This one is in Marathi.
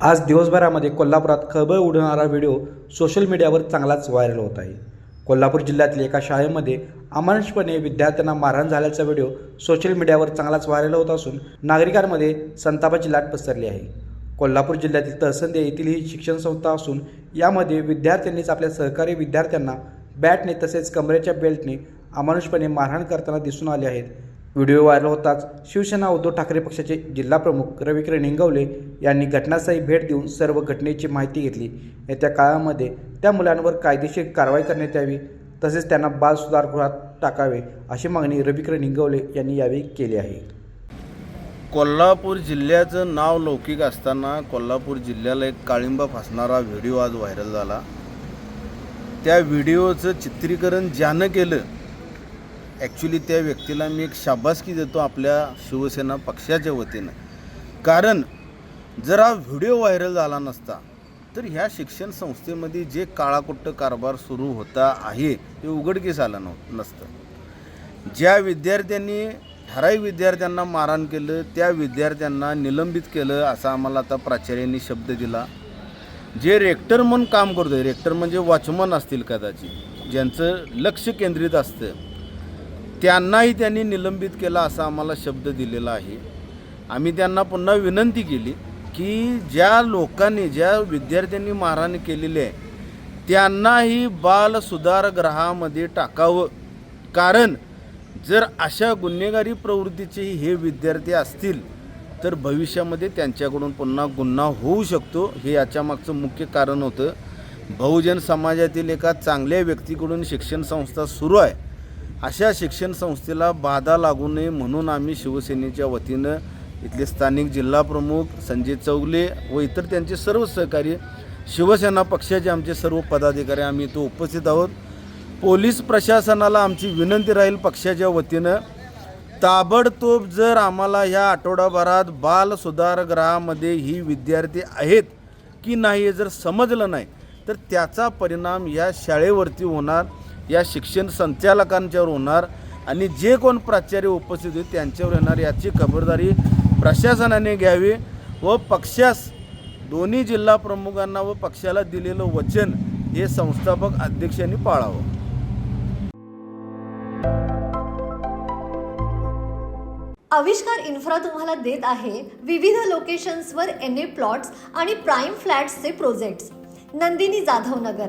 आज दिवसभरामध्ये कोल्हापुरात खळबळ उडवणारा व्हिडिओ सोशल मीडियावर चांगलाच व्हायरल होत आहे. कोल्हापूर जिल्ह्यातील एका शाळेमध्ये अमानुषपणे विद्यार्थ्यांना मारहाण झाल्याचा व्हिडिओ सोशल मीडियावर चांगलाच व्हायरल होत असून नागरिकांमध्ये संतापाची लाट पसरली आहे. कोल्हापूर जिल्ह्यातील तहसंदे येथील ही शिक्षण संस्था असून यामध्ये विद्यार्थ्यांनीच आपल्या सहकारी विद्यार्थ्यांना बॅटने तसेच कमरेच्या बेल्टने अमानुषपणे मारहाण करताना दिसून आले आहेत. व्हिडिओ व्हायरल होताच शिवसेना उद्धव ठाकरे पक्षाचे जिल्हाप्रमुख रविकिरण निंगवले यांनी घटनास्थळी भेट देऊन सर्व घटनेची माहिती घेतली. येत्या काळामध्ये त्या मुलांवर कायदेशीर कारवाई करण्यात यावी तसेच त्यांना बाल सुधारगृहात टाकावे अशी मागणी रविकिरण निंगवले यांनी यावेळी केली आहे. कोल्हापूर जिल्ह्याचं नाव लौकिक असताना कोल्हापूर जिल्ह्याला एक काळिंबा फासणारा व्हिडिओ आज व्हायरल झाला. त्या व्हिडिओचं चित्रीकरण ज्यानं केलं ॲक्च्युली त्या व्यक्तीला मी एक शाबासकी देतो आपल्या शिवसेना पक्षाच्या वतीनं. कारण जर हा व्हिडिओ व्हायरल झाला नसता तर ह्या शिक्षण संस्थेमध्ये जे काळाकुट्ट कारभार सुरू होता आहे ते उघडकीस आलं नव्ह नसतं. ज्या विद्यार्थ्यांनी ठराविक विद्यार्थ्यांना मारहाण केलं त्या विद्यार्थ्यांना निलंबित केलं असा आम्हाला आता प्राचार्यांनी शब्द दिला. जे रेक्टर म्हणून काम करतोय रेक्टर म्हणजे वॉचमन असतील कदाचित ज्यांचं लक्ष केंद्रित असतं. त्यांनाही त्यांनी निलंबित केलं असा आम्हाला शब्द दिलेला आहे. आम्ही त्यांना पुन्हा विनंती केली की ज्या लोकांनी ज्या विद्यार्थ्यांनी मारहाण केलेली आहे त्यांनाही बाल सुधारगृहामध्ये टाकावं. कारण जर अशा गुन्हेगारी प्रवृत्तीचे हे विद्यार्थी असतील तर भविष्यामध्ये त्यांच्याकडून पुन्हा गुन्हा होऊ शकतो. हे याच्यामागचं मुख्य कारण होतं. बहुजन समाजातील एका चांगल्या व्यक्तीकडून शिक्षण संस्था सुरू आहे. अशा शिक्षण संस्थेला बाधा लागू नये म्हणून आम्ही शिवसेनेच्या वतीनं इथले स्थानिक जिल्हाप्रमुख संजय चौगले व इतर त्यांचे सर्व सहकारी शिवसेना पक्षाचे आमचे सर्व पदाधिकारी आम्ही इथं उपस्थित आहोत. पोलीस प्रशासनाला आमची विनंती राहील पक्षाच्या वतीनं ताबडतोब जर आम्हाला ह्या आठवडाभरात बाल सुधारगृहामध्ये ही विद्यार्थी आहेत की नाही हे जर समजलं नाही तर त्याचा परिणाम या शाळेवरती होणार. या शिक्षण संचालकांच्यावर होणार आणि जे कोण प्राचार्य उपस्थित होते त्यांच्यावर येणार याची खबरदारी प्रशासनाने घ्यावी व पक्षास दोन्ही जिल्हा प्रमुखांना व पक्षाला दिलेलं वचन हे संस्थापक अध्यक्षांनी पाळावं. आविष्कार इन्फ्रा तुम्हाला देत आहे विविध लोकेशन्सवर एन ए प्लॉट्स आणि प्राईम फ्लॅट्सचे प्रोजेक्ट्स. नंदिनी जाधव नगर